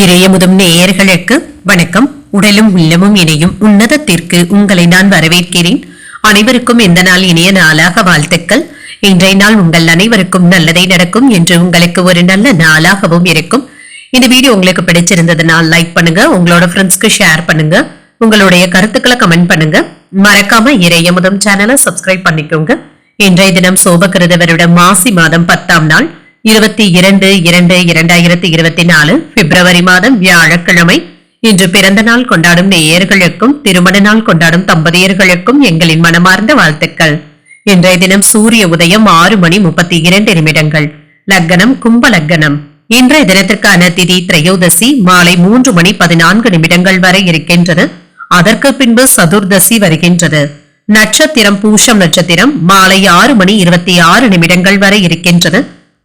இறையமுதும் நேயர்களுக்கு வணக்கம். உடலும் உள்ளமும் இணையும் உன்னதத்திற்கு உங்களை நான் வரவேற்கிறேன். அனைவருக்கும் இந்த நாள் இனிய நாளாக வாழ்த்துக்கள். இன்றைய நாள் உங்கள் அனைவருக்கும் நல்லதே நடக்கும் என்று உங்களுக்கு ஒரு நல்ல நாளாகவும் இருக்கும். இந்த வீடியோ உங்களுக்கு பிடிச்சிருந்ததுன்னா லைக் பண்ணுங்க. உங்களோட ஃப்ரெண்ட்ஸ்க்கு ஷேர் பண்ணுங்க. உங்களுடைய கருத்துக்களை கமெண்ட் பண்ணுங்க. மறக்காம இறையமுதம் சேனலை சப்ஸ்கிரைப் பண்ணிக்கோங்க. இன்றைய தினம் சோபகிருத மாசி மாதம் பத்தாம் நாள். இருபத்தி இரண்டு இரண்டு இரண்டாயிரத்தி இருபத்தி நாலு பிப்ரவரி மாதம் வியாழக்கிழமை. இன்று பிறந்த நாள் கொண்டாடும் நேயர்களுக்கும் திருமண நாள் கொண்டாடும் தம்பதியர்களுக்கும் எங்களின் மனமார்ந்த வாழ்த்துக்கள். இன்றைய தினம் சூரிய உதயம் ஆறு மணி முப்பத்தி இரண்டு நிமிடங்கள். லக்கணம் கும்ப லக்கணம் இன்றைய தினத்திற்கான திதி திரையோதசி மாலை மூன்று மணி பதினான்கு நிமிடங்கள் வரை இருக்கின்றது. அதற்கு பின்பு சதுர்தசி வருகின்றது. நட்சத்திரம் பூஷம் நட்சத்திரம் மாலை ஆறு மணி இருபத்தி ஆறு நிமிடங்கள் வரை இருக்கின்றது.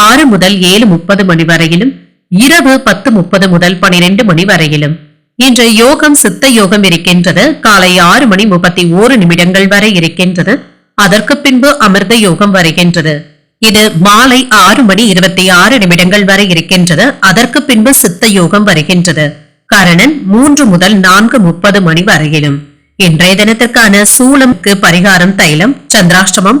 ஆறு முதல் ஏழு முப்பது மணி வரையிலும் இரவு பத்து முப்பது முதல் பனிரெண்டு மணி வரையிலும். இன்று யோகம் சித்த யோகம் இருக்கின்றது. காலை ஆறு மணி முப்பத்தி ஓரு நிமிடங்கள் வரை இருக்கின்றது. அதற்கு பின்பு அமிர்த யோகம் வருகின்றது. இது மாலை ஆறு மணி இருபத்தி ஆறு நிமிடங்கள் வரை இருக்கின்றது. அதற்கு பின்பு சித்த யோகம் வருகின்றது. கரணன் மூன்று முதல் நான்கு முப்பது மணி வரையிலும். இன்றைய தினத்திற்கான சூளம்க்கு பரிகாரம் தைலம் சந்திராஷ்டமம்